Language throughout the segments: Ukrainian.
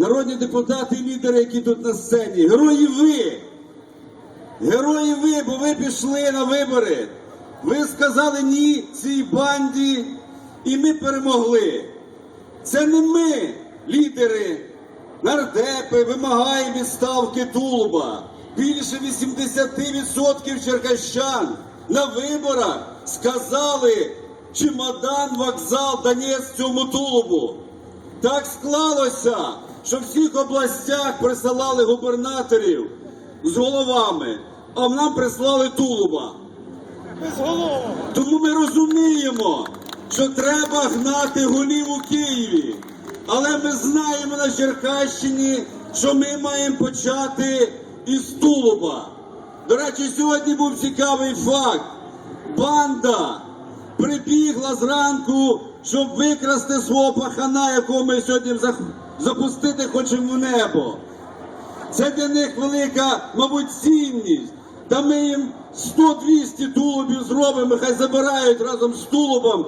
народні депутати і лідери, які тут на сцені. Герої ви! Герої ви, бо ви пішли на вибори. Ви сказали ні цій банді, і ми перемогли. Це не ми, лідери, нардепи, вимагаємо відставки Тулуба. Більше 80% черкащан на виборах сказали чемодан, вокзал, Донець цьому Тулубу. Так склалося, що в всіх областях присилали губернаторів з головами, а нам прислали Тулуба. Тому ми розуміємо, що треба гнати голів у Києві. Але ми знаємо на Черкащині, що ми маємо почати із Тулуба. До речі, сьогодні був цікавий факт. Банда прибігла зранку, щоб викрасти свого пахана, якого ми сьогодні запустити хочемо в небо. Це для них велика, мабуть, цінність. Та ми їм 100-200 тулубів зробимо, хай забирають разом з тулубом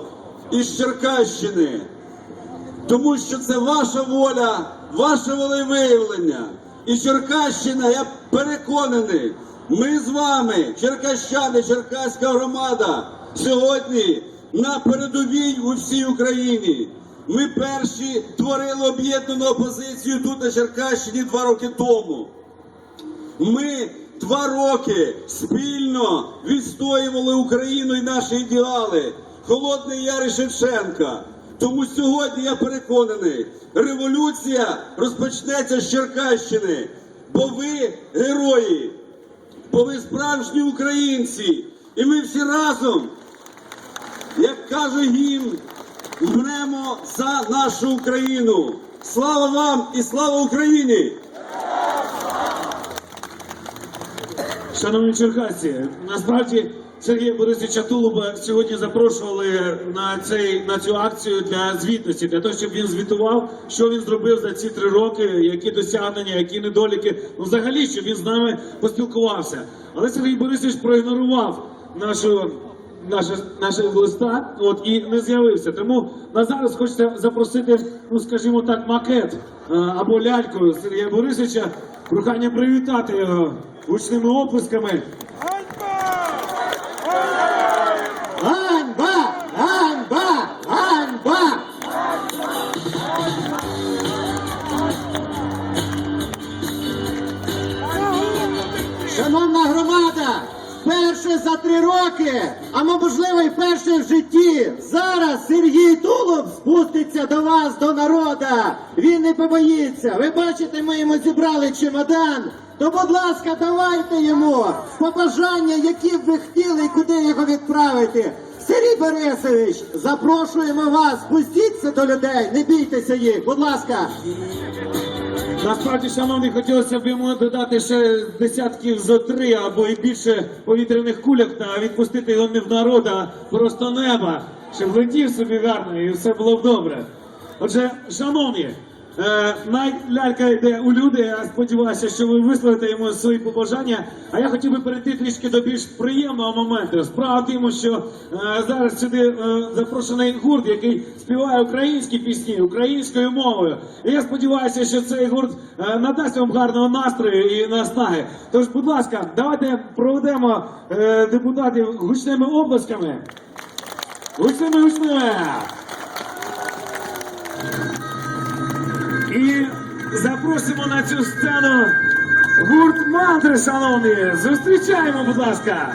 із Черкащини. Тому що це ваша воля, ваше волевиявлення. І Черкащина, я переконаний, ми з вами, черкащани, черкаська громада, сьогодні на передовій у всій Україні. Ми перші творили об'єднану опозицію тут на Черкащині два роки тому. Ми два роки спільно відстоювали Україну і наші ідеали. Холодний Яр і Шевченка. Тому сьогодні я переконаний, революція розпочнеться з Черкащини, бо ви герої, бо ви справжні українці, і ми всі разом, як каже гімн, гнемо за нашу Україну. Слава вам і слава Україні! Шановні черкасці, насправді Сергія Борисовича Тулуба сьогодні запрошували на цей на цю акцію для звітності, для того, щоб він звітував, що він зробив за ці три роки, які досягнення, які недоліки. Ну, взагалі, щоб він з нами поспілкувався. Але Сергій Борисович проігнорував нашу. Наше листа от і не з'явився. Тому на зараз хочеться запросити, ну скажімо так, макет е, або ляльку Сергія Борисовича. Прохання привітати його гучними оплесками. Ганьба! Ганьба! Ганьба! Шановна громада, вперше за три роки, а можливо і вперше в житті, зараз Сергій Тулуб спуститься до вас, до народа. Він не побоїться. Ви бачите, ми йому зібрали чемодан. То, будь ласка, давайте йому побажання, які б ви хотіли і куди його відправити. Сергій Борисович, запрошуємо вас, спустіться до людей, не бійтеся їх, будь ласка. Насправді, шановні, хотілося б йому додати ще десятків зо три або і більше повітряних кульок та відпустити його не в народ, а просто неба, щоб летів собі гарно і все було б добре. Отже, шановні, лялька йде у люди. Я сподіваюся, що ви висловите йому свої побажання. А я хотів би перейти трішки до більш приємного моменту. Справа в тому, що е, зараз сюди е, запрошений гурт, який співає українські пісні українською мовою. І я сподіваюся, що цей гурт е, надасть вам гарного настрою і наснаги. Тож, будь ласка, давайте проведемо е, депутатів гучними обласками. Гучними гучними. І запросимо на цю сцену гурт мантри, шановні. Зустрічаємо, будь ласка.